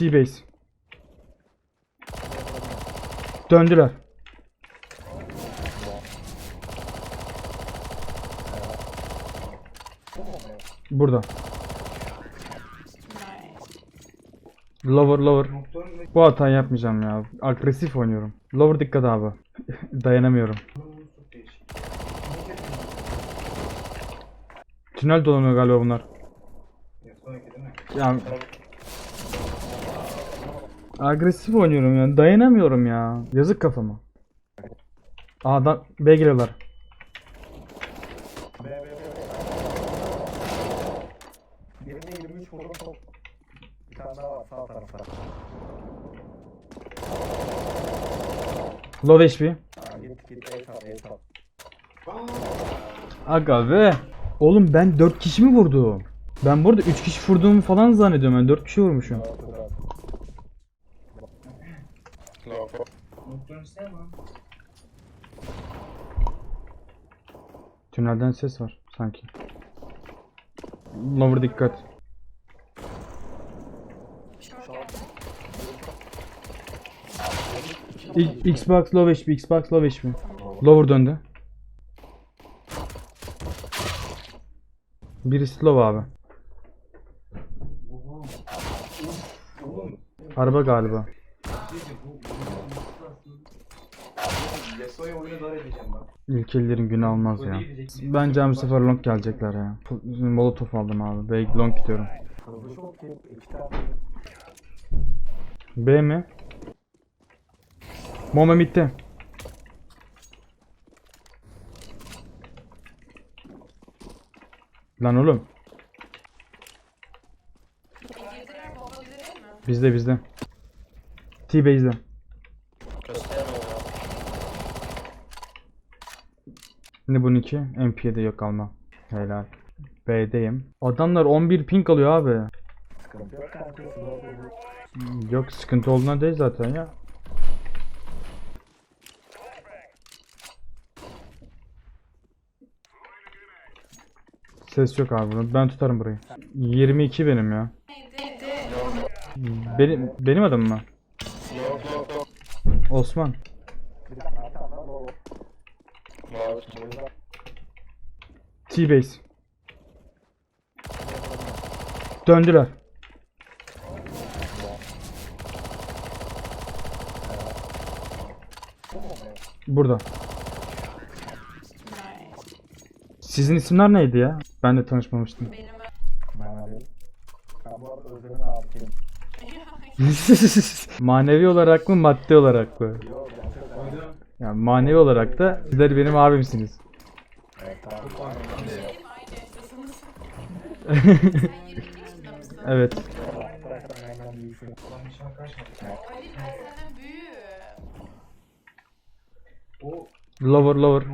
T-base. Döndüler. Burada. Lower lower. Bu hatayı yapmayacağım ya. Agresif oynuyorum. Lower dikkat abi. Dayanamıyorum. Tünel dolanıyor galiba bunlar. Ya agresif oynuyorum ya. Dayanamıyorum ya. Yazık kafama. A'dan B giriyorlar. Birine 23 vurdum top. Bir tane daha var sağ tarafta. Low HP. Ha, git git el sat el sat. Aga be. Oğlum ben 4 kişi mi vurdum? Ben burada 3 kişi vurduğumu falan zannediyorum ben 4 kişi vurmuşum. Tünelden ses var sanki. Lower dikkat. X- Xbox low HP, Xbox low HP. Lower döndü. Birisi low abi. Araba galiba. İlkelilerin günü almaz ya. Bence bu sefer long gelecekler ya. Molotof aldım abi. Belki long gidiyorum. B mi? Moma bitti. Lan oğlum. Bizde bizde. T-base'de. Ne bununki? MP'de yok alma. Helal. B'deyim. Adamlar 11 ping alıyor abi. Yok Yok sıkıntı olduğuna değil zaten ya. Ses yok abi. Ben tutarım burayı. 22 benim ya. Benim benim adım mı? Osman. Bir tane bir tane daha low. T-base. Döndüler. Burada. Sizin isimler neydi ya? Ben de tanışmamıştım. Manevi olarak mı, maddi olarak mı? Yani manevi olarak da sizler benim abimsiniz. O Lower lower.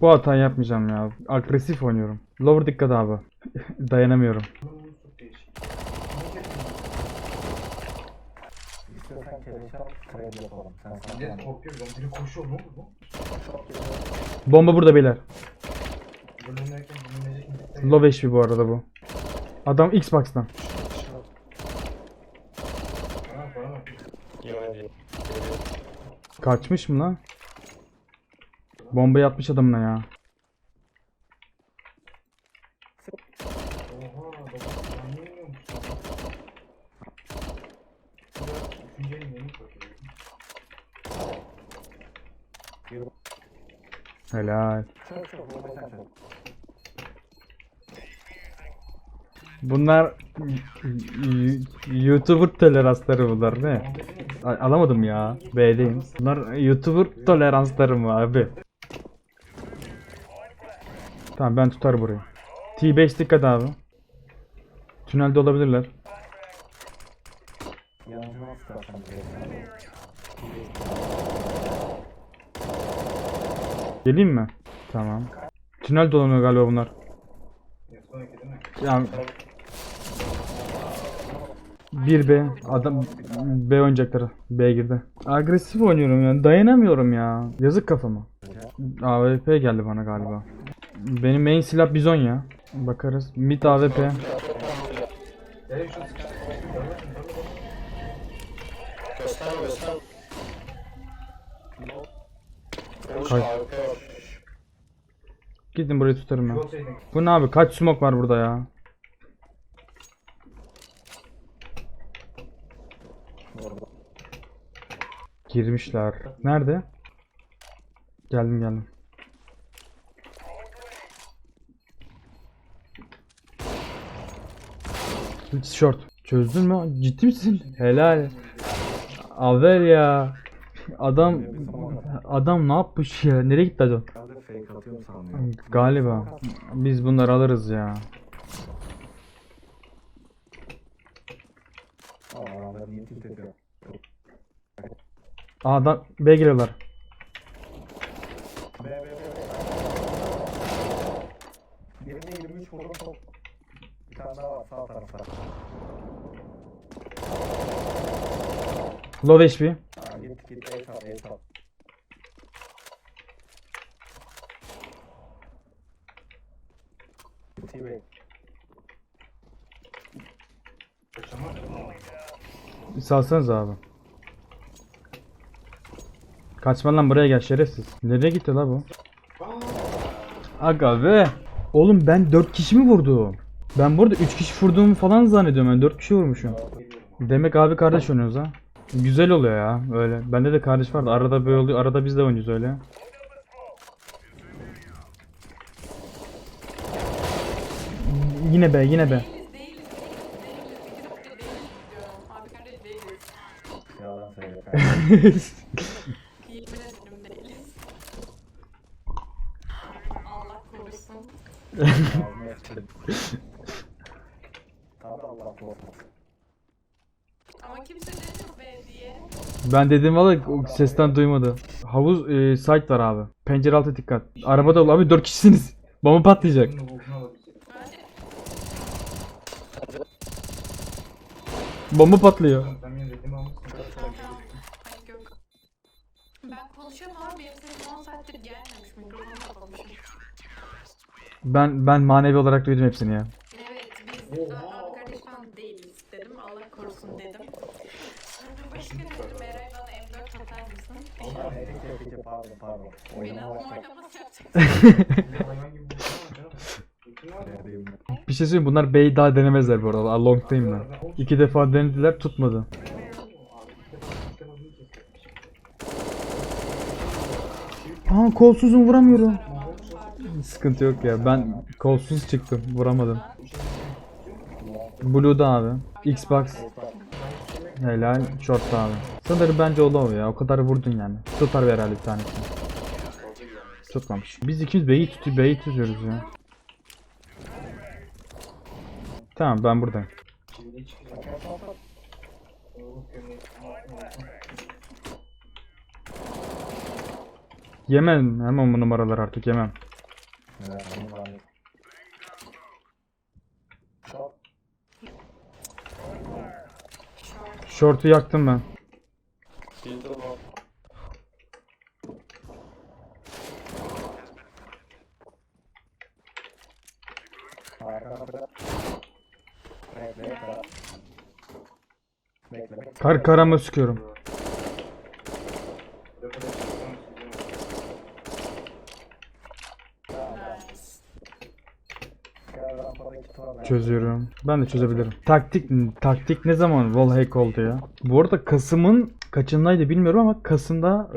Bu hatayı yapmayacağım ya. Agresif oynuyorum. Lower dikkat abi. Dayanamıyorum. Bomba burada beyler. Low HP bu arada bu. Adam Xbox'tan. Kaçmış mı lan? Bombayı atmış adamına ya. Oha baba ben niye oynuyormuş? Burada üçüncü elin yeni bakıyorum. Helal. Çok çok vurma sen çok. Bunlar YouTuber toleransları bunlar ne? Alamadım ya. B'deyim. Bunlar YouTuber toleransları mı abi? Tamam ben tutar burayı. T5 dikkat abi. Tünelde olabilirler. Geleyim mi? Tamam. Tünel dolanıyor galiba bunlar. Yani 1B adam B oynayacakları B girdi. Agresif oynuyorum ya dayanamıyorum ya. Yazık kafama. AWP geldi bana galiba. Benim main silah bizon ya. Bakarız. Mid AWP. Kaç-. Gidin burayı tutarım ben. Bu ne abi? Kaç smoke var burada ya? Girmişler. Nerede? Geldim geldim. Short. Çözdün mü? Ciddi misin? Helal. Aver ya. Adam adam ne yapmış ya? Nereye gitti adam? Galiba. Biz bunları alırız ya. Aa adamlar niye tilt ediyor? Aa, Adam B giriyorlar. B B B B. Birine 23 vurdum top. Bir tane daha var sağ tarafta. Low HP. Git git sal A sal. T-Bag. Kaçamak. Salsanız abi. Kaçma lan buraya gel şerefsiz. Nereye gitti la bu? Aga be. Oğlum ben 4 kişi mi vurdum? Ben burada 3 kişi vurduğumu falan zannediyorum ben 4 kişi vurmuşum. Demek abi kardeş oynuyoruz ha. Güzel oluyor ya öyle. Bende de kardeş vardı. Arada böyle oluyor. Arada biz de oynuyoruz öyle. Yine be yine be. Değiliz, değiliz, değiliz, değiliz. İkisi de değiliz diyorum. Abi kardeş değiliz. Yalan söylüyor. Yemin ederim değiliz. Allah korusun. Ağzını açtım. Tabii Allah korusun. Ben dedim valla sesten duymadı. Havuz e, site var abi. Pencere altı dikkat. Arabada ol abi 4 kişisiniz. Bomba patlayacak. Bomba patlıyor. Ben konuşuyorum ama benim sesim 10 saattir gelmemiş. Mikrofonu kapamışım. Ben ben manevi olarak duydum hepsini ya. Evet biz abi kardeş falan değiliz dedim. Allah korusun dedim. Sonra başka ne dedim? Eray bana M4 atar mısın? Aa, pardon pardon. Oynama başladı. oynaması yapacaksın. Hayvan gibi Bir şey söyleyeyim bunlar B'yi daha denemezler bu arada. Long'tayım ben. İki defa denediler tutmadı. Aa kolsuzum vuramıyorum. Sıkıntı yok ya. Ben kolsuz çıktım. Vuramadım. Blue'da abi. Xbox. Helal. Short'ta abi. Sanırım bence o ya. O kadar vurdun yani. Tutar bir herhalde bir tanesi. Tutmamış. Biz ikimiz B'yi tutuyor, B'yi tutuyoruz ya. Tamam ben buradayım. Yemem hemen bu numaralar artık yemem. Short'u yaktım ben. Kar karama sıkıyorum. Buraya kadar çıksam sizin Nice. Gel rampada iki tur var. Çözüyorum. Ben de çözebilirim. Taktik taktik ne zaman wallhack oldu ya? Bu arada Kasım'ın kaçındaydı bilmiyorum ama Kasım'da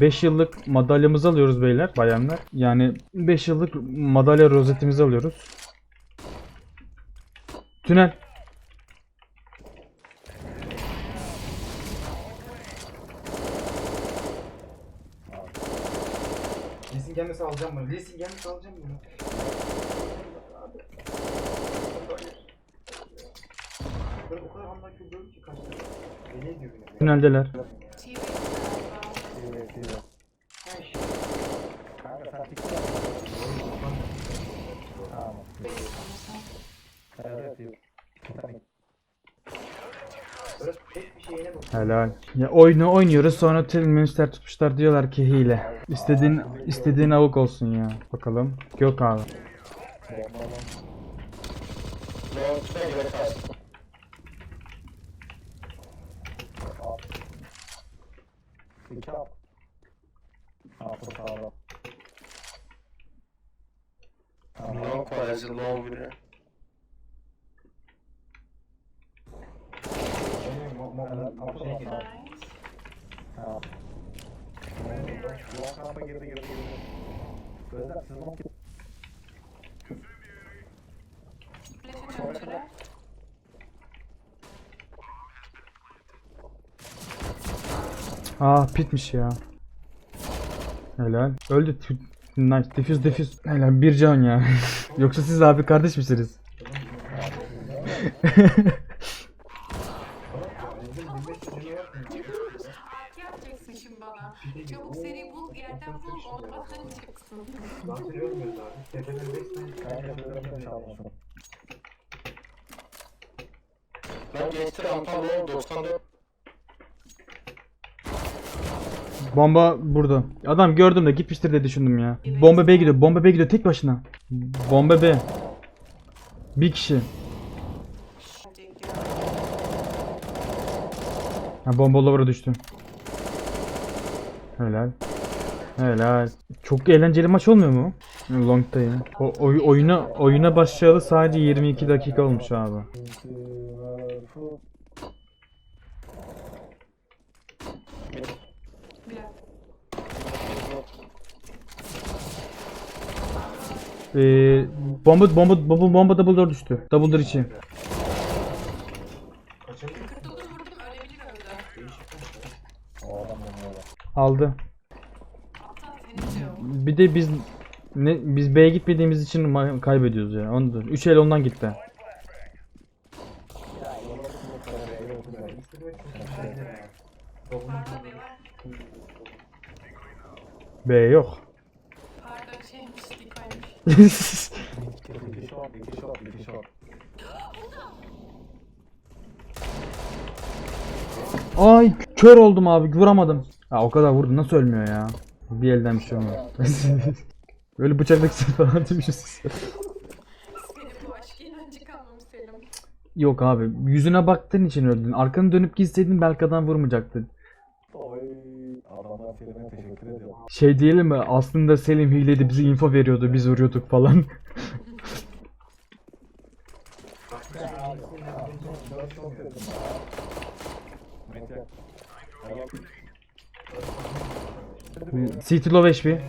5 yıllık madalyamızı alıyoruz beyler, bayanlar. Yani 5 yıllık madalya rozetimizi alıyoruz. Tünel. Lesin gelmese alacağım bunu. Lesin gelmese alacağım bunu. Abi. Hayır. Ben o kadar ki diyorum ki. Beni. Tüneldeler. Bir tane. Böyle bir şeyine bak. Helal. Ya oyunu oynuyoruz sonra Till Münster tutmuşlar diyorlar ki hile. İstediğin istediğin avuk olsun ya. Bakalım. Yok abi. Long tüne göre kaç. İki al. Altı sağlam. Long var as long biri. Benim mo mo mo şey gidiyor. Nice. Ha. Long kampa girdi girdi girdi. Gözler siz long git. Flash'ı Ah pitmiş ya. Helal. Öldü. Nice. Diffuse diffuse. Helal bir can ya. Yoksa siz abi kardeş misiniz? Ark yapacaksın şimdi bana. Çabuk seri bul, yerden bul, ortadan çıksın. Zaten görmüyoruz abi. Tepeden 5 tane Ben geçti rampa long 94. Bomba burada. Adam gördüm de gitmiştir diye düşündüm ya. Bomba B gidiyor. Bomba B gidiyor tek başına. Bomba B. Bir kişi. Ha, bomba lower'a düştü. Helal. Helal. Çok eğlenceli maç olmuyor mu? Long'da ya. O, oy- oyuna oyuna başlayalı sadece 22 dakika olmuş abi. Bir dakika. Ee, bomba bomba bomba bomba double door düştü. Double door içi. kaçırdık. 49 vurdum, ölebilir öldü. O adam da böyle. Aldı. Bir de biz ne biz B'ye gitmediğimiz için kaybediyoruz ya. Ondan. 3 el ondan gitti. Pardon Bey var. B yok. Pardon şeymiş, dikoymuş. Ay kör oldum abi vuramadım. Ha o kadar vurdu nasıl ölmüyor ya? Bir elden bir şey olmuyor. Böyle bıçaklık falan demişiz. Yok abi yüzüne baktığın için öldün. Arkanı dönüp gitseydin belki adam vurmayacaktı. Oy. Selim'e teşekkür ediyorum. Şey diyelim mi aslında Selim hileydi bize info veriyordu biz vuruyorduk falan. City low HP.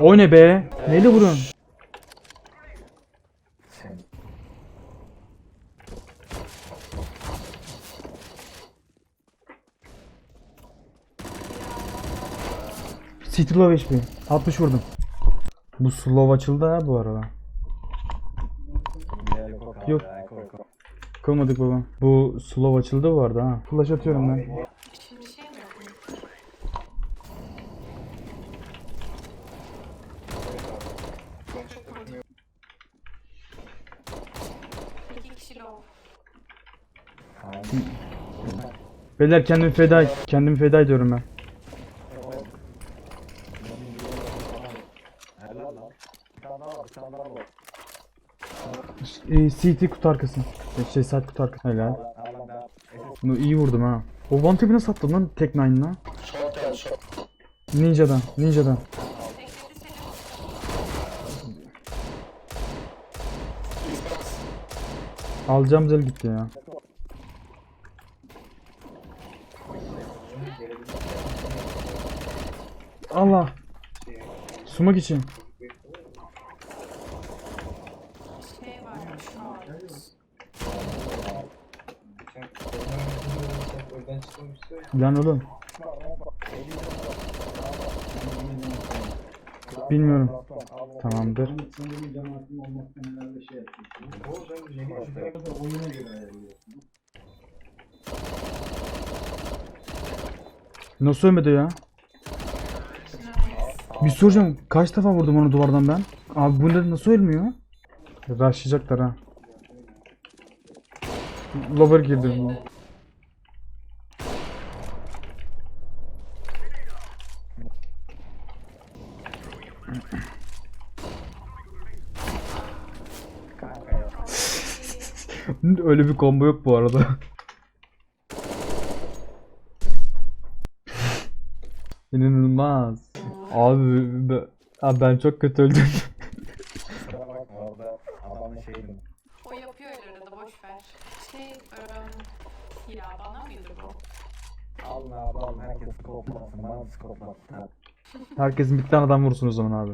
O ne be? Neyle vuruyorsun? Low HP. 60 vurdum. Bu slow açıldı ha bu arada. Yok. Koymadık baba. Bu slow açıldı bu arada ha. Flash atıyorum ben. Beyler kendimi feda kendimi feda ediyorum ben. Helal lan. Bir tane daha var, bir tane daha var. Ee, CT kutu arkası. Şey side kutu arkası. Helal. Bunu iyi vurdum ha. O one tap'i nasıl attın lan tek nine'la? Ninja'dan, Ninja'dan. Alacağım zel gitti ya. Allah. Sumak için. Şey varmış short. Oradan çıkmamıştı. Lan oğlum. Bilmiyorum. Tamamdır. Nasıl ölmedi ya? Bir soracağım. Kaç defa vurdum onu duvardan ben? Abi bu ne nasıl ölmüyor? Başlayacaklar ha. Lover girdi. Öyle bir combo yok bu arada. İnanılmaz. Abi ben, abi ben çok kötü öldüm. O yapıyor öyle boş ver. Şey bana mıydı bu? Alın abi herkes skoplasın bana skoplasın. Herkesin bir tane adam vursun o zaman abi.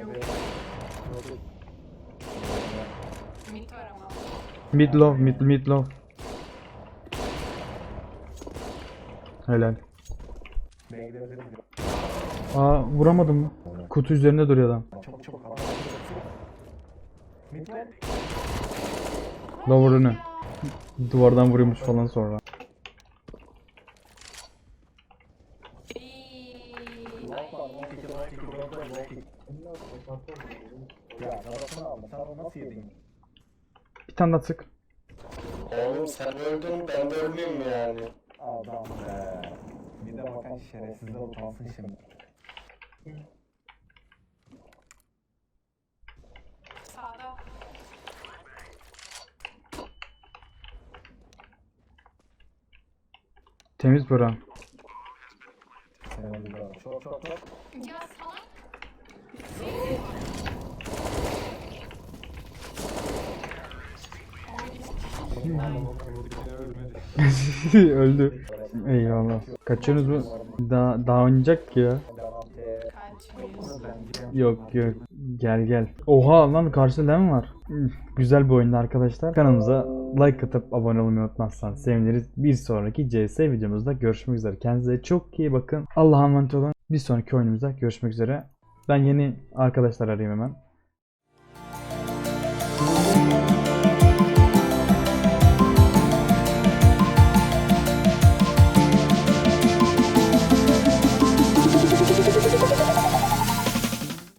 Yok. Mid low, mid, mid low. Helal. Aa vuramadım mı? Kutu üzerinde duruyor adam. Çabuk çabuk al. Midler. Lower önü. Duvardan vuruyormuş falan sonra. İyi. Lock var. Lock iki, lock iki, lock var, lock iki. Ya arasını aldım. Sen onu nasıl yedin? Sık. Oğlum sen öldün ben de ölmeyeyim yani. Adam be. Bir de bakan şerefsizler utansın şimdi. Sağda. Temiz bura. Seni öldürüyorum. Çok çok çok. Ya salak. Öldü. Eyvallah. Kaçıyorsunuz mu? Daha, daha oynayacak ki ya. Yok yok. Gel gel. Oha lan karşıda lan var. Güzel bir oyundu arkadaşlar. Kanalımıza like atıp abone olmayı unutmazsanız seviniriz. Bir sonraki CS videomuzda görüşmek üzere. Kendinize çok iyi bakın. Allah'a emanet olun. Bir sonraki oyunumuzda görüşmek üzere. Ben yeni arkadaşlar arayayım hemen.